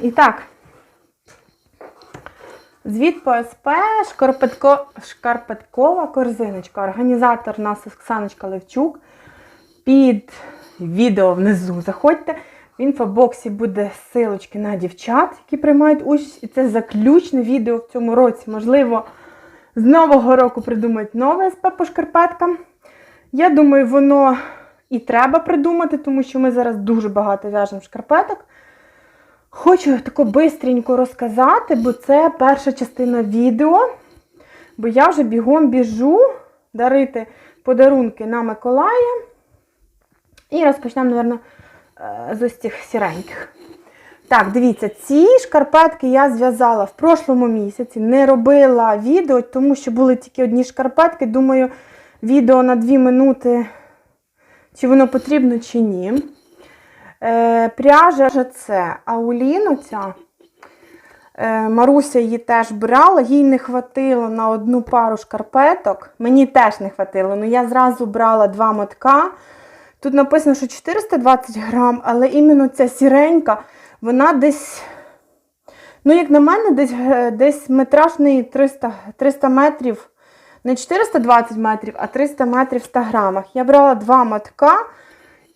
І так. Звіт по СП, шкарпетко, шкарпеткова корзиночка. Організатор у нас Оксаночка Левчук. Під відео внизу заходьте. В інфобоксі буде силочки на дівчат, які приймають участь. І це заключне відео в цьому році. Можливо, з нового року придумають нове СП по шкарпеткам. Я думаю, воно і треба придумати, тому що ми зараз дуже багато в'яжемо шкарпеток. Хочу тако бистренько розказати, бо це перша частина відео. Бо я вже бігом біжу дарити подарунки на Миколая. І розпочнемо, мабуть, з ось цих сіреньких. Так, дивіться, ці шкарпетки я зв'язала в прошлому місяці, не робила відео, тому що були тільки одні шкарпетки. Думаю, відео на 2 минути, чи воно потрібно, чи ні. Е, пряжа це Ауліно ця. Е, Маруся її теж брала, їй не хватило на одну пару шкарпеток. Мені теж не хватило, але я зразу брала два мотка. Тут написано, що 420 грам, але іменно ця сіренька, вона десь, ну, як на мене, десь, е, десь метражний 300, 300 метрів, не 420 метрів, а 300 метрів в 100 грамах. Я брала два мотка.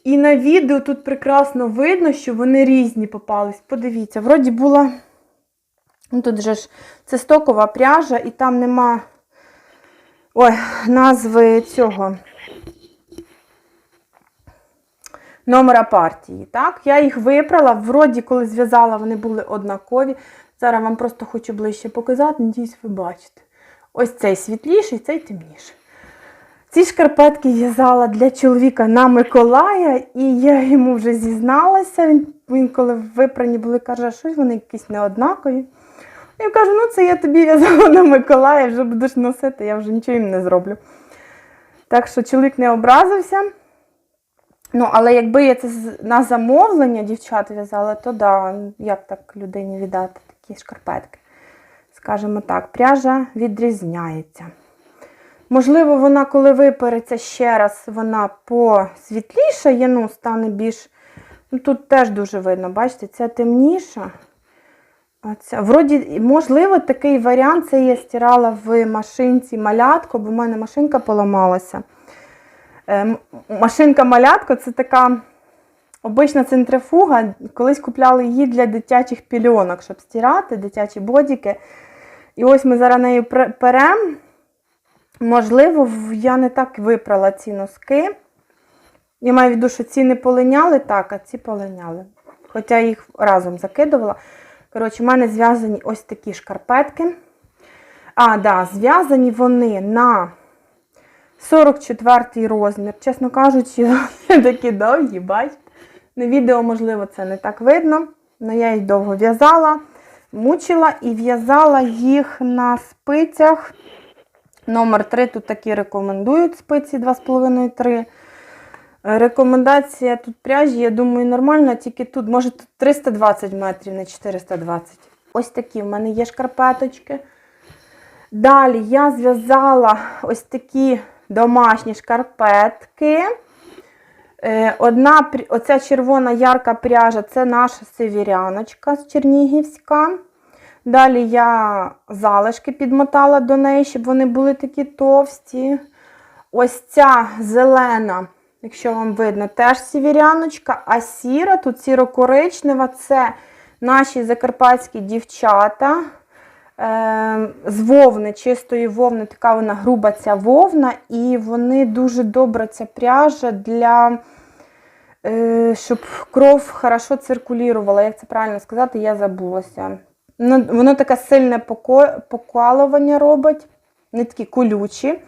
І на відео тут прекрасно видно, що вони різні попались. Подивіться, вроді була. Ну, тут же ж це стокова пряжа, і там нема ой, назви цього номера партії. Так? Я їх випрала, вроді, коли зв'язала, вони були однакові. Зараз вам просто хочу ближче показати, надіюсь, ви бачите. Ось цей світліший, цей темніший. Ці шкарпетки в'язала для чоловіка на Миколая, і я йому вже зізналася. Він, він коли випрані були, каже, що вони якісь неоднакові. Я кажу, ну це я тобі в'язала на Миколая, вже будеш носити, я вже нічого їм не зроблю. Так що чоловік не образився. Ну, але якби я це на замовлення дівчат в'язала, то да, як так людині віддати такі шкарпетки. Скажімо так, пряжа відрізняється. Можливо, вона, коли випереться ще раз, вона посвітлішає, ну, стане більш. Ну, тут теж дуже видно, бачите, ця темніша. А ця, вроді, можливо, такий варіант це я стирала в машинці малятко, бо в мене машинка поламалася. Е, машинка малятко це така обична центрифуга. Колись купляли її для дитячих пільонок, щоб стирати, дитячі бодіки. І ось ми зараз нею перем. Можливо, я не так випрала ці носки. Я маю в виду, що ці не полиняли так, а ці полиняли. Хоча їх разом закидувала. Коротше, в мене зв'язані ось такі шкарпетки. А, да, зв'язані вони на 44 розмір. Чесно кажучи, такі довгі, бачите. На відео, можливо, це не так видно. але я їх довго в'язала, мучила і в'язала їх на спицях. Номер 3 тут такі рекомендують спиці 2,5-3. Рекомендація тут пряжі, я думаю, нормальна, тільки тут, може, тут 320 метрів, не 420. Ось такі в мене є шкарпеточки. Далі я зв'язала ось такі домашні шкарпетки. Е, Одна, оця червона ярка пряжа це наша севіряночка з Чернігівська. Далі я залишки підмотала до неї, щоб вони були такі товсті. Ось ця зелена, якщо вам видно, теж сівіряночка, а сіра, тут сіро-коричнева, це наші закарпатські дівчата. Е, з вовни, чистої вовни, така вона груба ця вовна, і вони дуже добра ця пряжа для, е, щоб кров хорошо циркулювала. Як це правильно сказати, я забулася. Ну, воно таке сильне покалування робить, не такі колючі.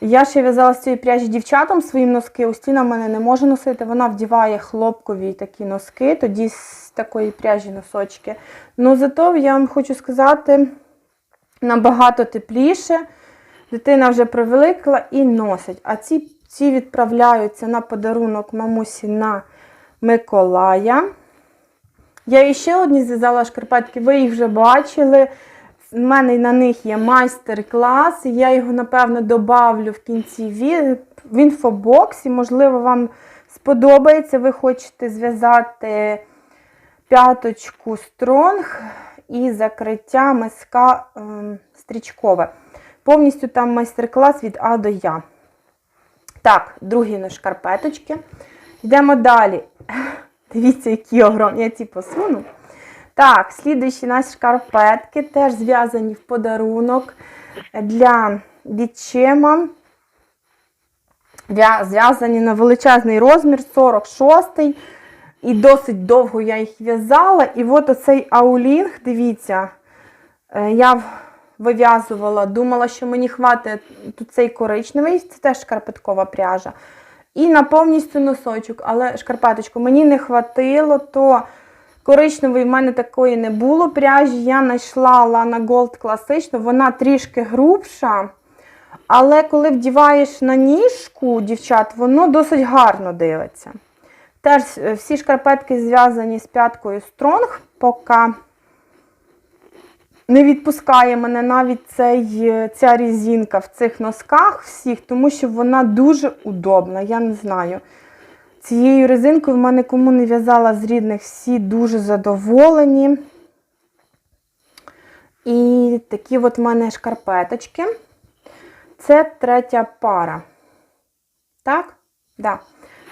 Я ще в'язала з цієї пряжі дівчатам своїм носки. Устіна в мене не може носити. Вона вдіває хлопкові такі носки, тоді з такої пряжі носочки. Ну зато я вам хочу сказати, набагато тепліше. Дитина вже привикла і носить. А ці, ці відправляються на подарунок мамусі на Миколая. Я іще одні зв'язала шкарпетки, ви їх вже бачили. У мене на них є майстер-клас. і Я його, напевно, добавлю в кінці в інфобоксі. Можливо, вам сподобається, ви хочете зв'язати п'яточку стронг і закриття миска ем, стрічкове. Повністю там майстер-клас від А до Я. Так, другі на шкарпеточки. Йдемо далі. Дивіться, які огромні, я ці посуну. Так, слідуючі наші шкарпетки теж зв'язані в подарунок для відчима. Зв'язані на величезний розмір, 46-й. І досить довго я їх в'язала. І от оцей аулінг, дивіться, е, я вив'язувала, думала, що мені хватить тут цей коричневий, це теж шкарпеткова пряжа. І на повністю носочок, але шкарпеточку мені не хватило, то коричневої в мене такої не було пряжі. Я знайшла Lana Gold класичну, вона трішки грубша. Але коли вдіваєш на ніжку, дівчат, воно досить гарно дивиться. Теж е, всі шкарпетки зв'язані з п'яткою Стронг, поки не відпускає мене навіть цей, е, ця різинка в цих носках всіх, тому що вона дуже удобна. Я не знаю. Цією резинкою в мене кому не в'язала з рідних, всі дуже задоволені. І такі от в мене шкарпеточки. Це третя пара. Так? Да.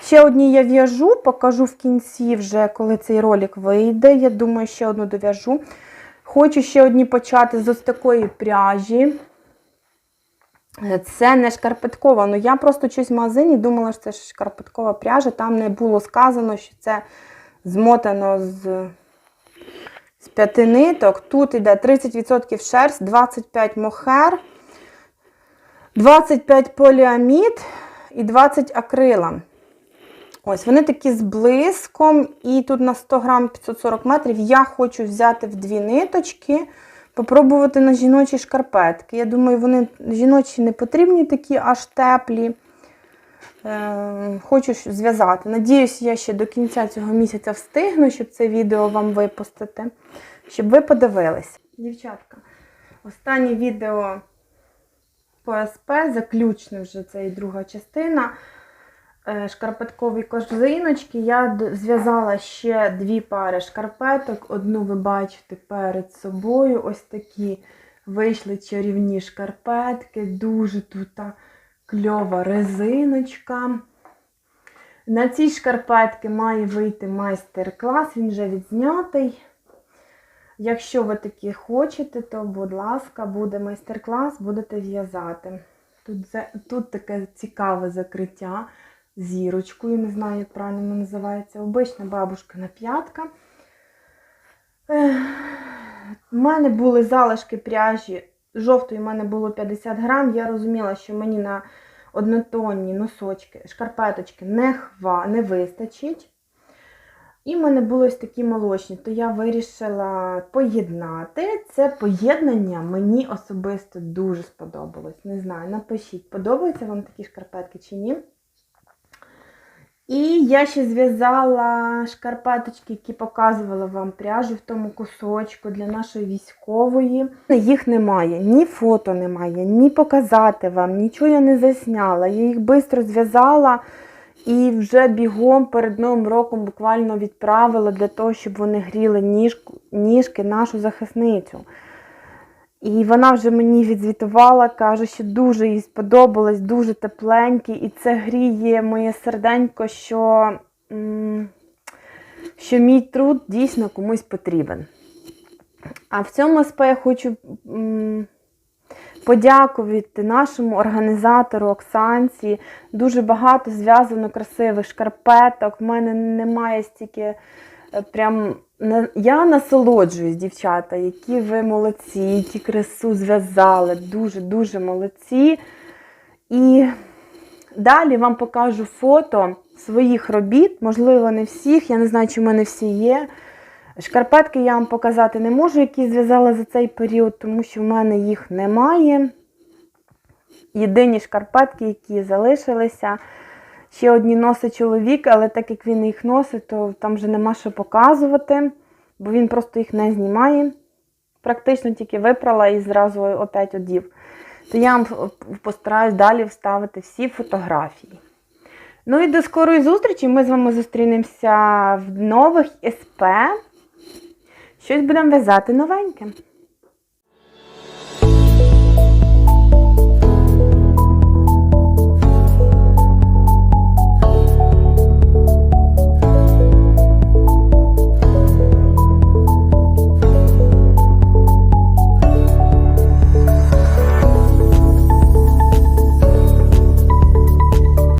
Ще одні я в'яжу, покажу в кінці, вже коли цей ролик вийде. Я думаю, ще одну дов'яжу. Хочу ще одні почати з ось такої пряжі. Це не шкарпеткова. Ну я просто щось в магазині думала, що це шкарпеткова пряжа. Там не було сказано, що це змотано з, з п'яти ниток. Тут йде 30% шерсть, 25 мохер, 25 поліамід і 20 акрила. Ось, вони такі з блиском, і тут на 100 грам 540 метрів. Я хочу взяти в дві ниточки, попробувати на жіночі шкарпетки. Я думаю, вони жіночі не потрібні такі аж теплі. Е, хочу зв'язати. Надіюсь, я ще до кінця цього місяця встигну, щоб це відео вам випустити, щоб ви подивились. Дівчатка, останнє відео по СП, заключне вже це і друга частина шкарпеткові корзиночки. Я зв'язала ще дві пари шкарпеток. Одну ви бачите перед собою. Ось такі вийшли чарівні шкарпетки. Дуже тут кльова резиночка. На цій шкарпетки має вийти майстер-клас, він вже відзнятий. Якщо ви такі хочете, то, будь ласка, буде майстер-клас, будете в'язати. Тут, тут таке цікаве закриття зірочкою, не знаю, як правильно називається. Обична бабушкина п'ятка. У мене були залишки пряжі. Жовтої в мене було 50 грам. Я розуміла, що мені на однотонні носочки, шкарпеточки не, хва, не вистачить. І в мене були ось такі молочні, то я вирішила поєднати. Це поєднання мені особисто дуже сподобалось. Не знаю, напишіть, подобаються вам такі шкарпетки чи ні. І я ще зв'язала шкарпеточки, які показувала вам пряжу в тому кусочку для нашої військової. Їх немає, ні фото немає, ні показати вам, нічого я не засняла. Я їх швидко зв'язала і вже бігом перед Новим роком буквально відправила для того, щоб вони гріли ніжки нашу захисницю. І вона вже мені відзвітувала, каже, що дуже їй сподобалось, дуже тепленькі, і це гріє моє серденько, що, що мій труд дійсно комусь потрібен. А в цьому СП я хочу подякувати нашому організатору Оксанці. Дуже багато зв'язано красивих шкарпеток. В мене немає стільки е, прям. Я насолоджуюсь, дівчата, які ви молодці, які красу зв'язали. Дуже-дуже молодці. І далі вам покажу фото своїх робіт, можливо, не всіх. Я не знаю, чи в мене всі є. Шкарпетки я вам показати не можу, які зв'язала за цей період, тому що в мене їх немає. Єдині шкарпетки, які залишилися. Ще одні носить чоловік, але так як він їх носить, то там вже нема що показувати, бо він просто їх не знімає. Практично тільки випрала і зразу опять одів. То я вам постараюсь далі вставити всі фотографії. Ну і до скорої зустрічі. Ми з вами зустрінемося в нових СП. Щось будемо в'язати новеньке.